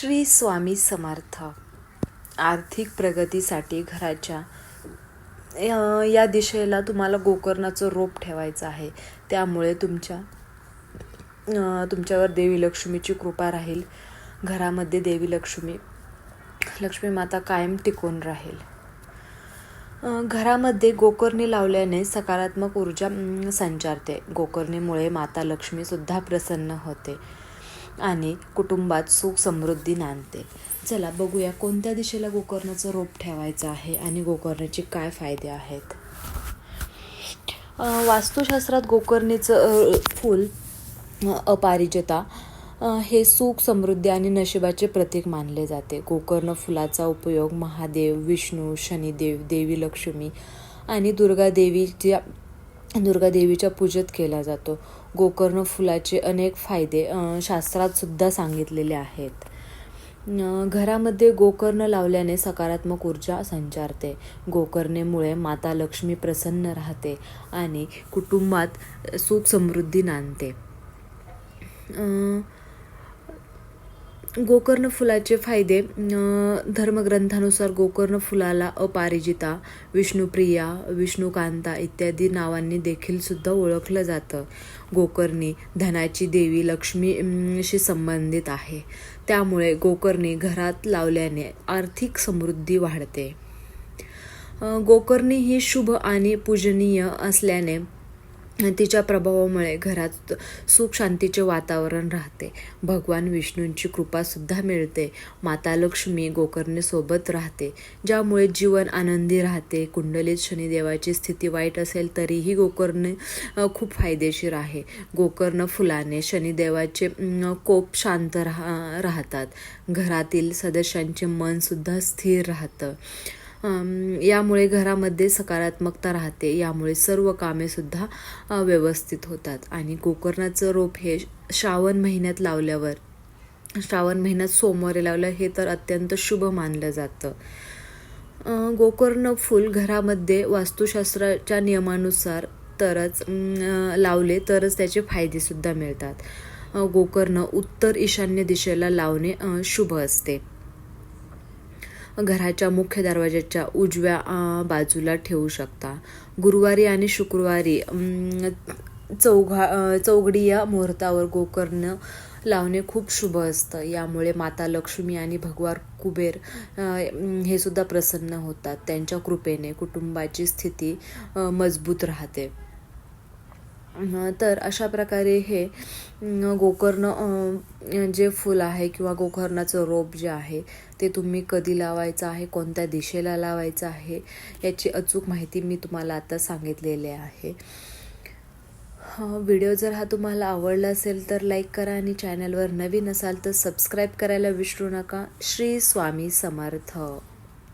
श्री स्वामी समर्थ. आर्थिक प्रगतीसाठी घराच्या या दिशेला तुम्हाला गोकर्णाचं रोप ठेवायचं आहे. त्यामुळे तुमच्या तुमच्यावर देवी लक्ष्मीची कृपा राहील. घरामध्ये देवी लक्ष्मी लक्ष्मी माता कायम टिकून राहील. घरामध्ये गोकर्णी लावल्याने सकारात्मक ऊर्जा संचारते. गोकर्णीमुळे माता लक्ष्मीसुद्धा प्रसन्न होते. आणि कुटुंबात सुख समृद्धी नांदते. चला बघूया कोणत्या दिशेला गोकर्णाचं रोप ठेवायचं आहे आणि गोकर्णाचे काय फायदे आहेत. वास्तुशास्त्रात गोकर्णीचं फूल अपारिजता हे सुख समृद्धी आणि नशिबाचे प्रतीक मानले जाते. गोकर्ण फुलाचा उपयोग महादेव विष्णू शनिदेव देवी लक्ष्मी आणि दुर्गा देवीच्या दुर्गादेवीच्या पूजेत केला जातो. गोकर्ण फुलाचे अनेक फायदे शास्त्रातसुद्धा सांगितलेले आहेत. घरामध्ये गोकर्ण लावल्याने सकारात्मक ऊर्जा संचारते. गोकर्णेमुळे माता लक्ष्मी प्रसन्न राहते आणि कुटुंबात सुख समृद्धी नांदते. गोकर्ण फुलाचे फायदे धर्मग्रंथानुसार गोकर्ण फुलाला अपारिजिता विष्णुप्रिया विष्णुकांता इत्यादी नावांनी देखील सुद्धा ओळखलं जातं. गोकर्णी धनाची देवी लक्ष्मीशी संबंधित आहे. त्यामुळे गोकर्णी घरात लावल्याने आर्थिक समृद्धी वाढते. गोकर्णी ही शुभ आणि पूजनीय असल्याने तिच्या प्रभावामुळे घरात सुख शांतीचे वातावरण राहते. भगवान विष्णूंची कृपासुद्धा मिळते. माता लक्ष्मी गोकर्णीसोबत राहते. ज्यामुळे जीवन आनंदी राहते. कुंडलीत शनिदेवाची स्थिती वाईट असेल तरीही गोकर्ण खूप फायदेशीर आहे. गोकर्ण फुलाने शनिदेवाचे कोप शांत राहा राहतात. घरातील सदस्यांचे मनसुद्धा स्थिर राहतं. यामुळे घरामध्ये सकारात्मकता राहते. यामुळे सर्व कामेसुद्धा व्यवस्थित होतात. आणि गोकर्णाचं रोप हे श्रावण महिन्यात लावल्यावर श्रावण महिन्यात सोमवारी लावलं हे तर अत्यंत शुभ मानलं जातं. गोकर्ण फूल घरामध्ये वास्तुशास्त्राच्या नियमानुसार तरच लावले तरच त्याचे फायदेसुद्धा मिळतात. गोकर्ण उत्तर ईशान्य दिशेला लावणे शुभ असते. घराच्या मुख्य दरवाजाच्या उजव्या बाजूला ठेवू शकता. गुरुवारी आणि शुक्रवारी चौघा चौघडी या मुहूर्तावर गोकर्ण लावणे खूप शुभ असतं. यामुळे माता लक्ष्मी आणि भगवान कुबेर हे सुद्धा प्रसन्न होतात. त्यांच्या कृपेने कुटुंबाची स्थिती मजबूत राहते. तर अशा प्रकारे हे गोकर्ण जे फूल आहे किंवा गोकर्णाचं रोप जे आहे ते तुम्ही कधी लावायचं आहे कोणत्या दिशेला लावायचं आहे याची अचूक माहिती मी तुम्हाला आता सांगितलेली आहे. व्हिडिओ जर हा तुम्हाला आवडला असेल तर लाईक करा आणि चॅनलवर नवीन असाल तर सबस्क्राईब करायला विसरू नका. श्री स्वामी समर्थ.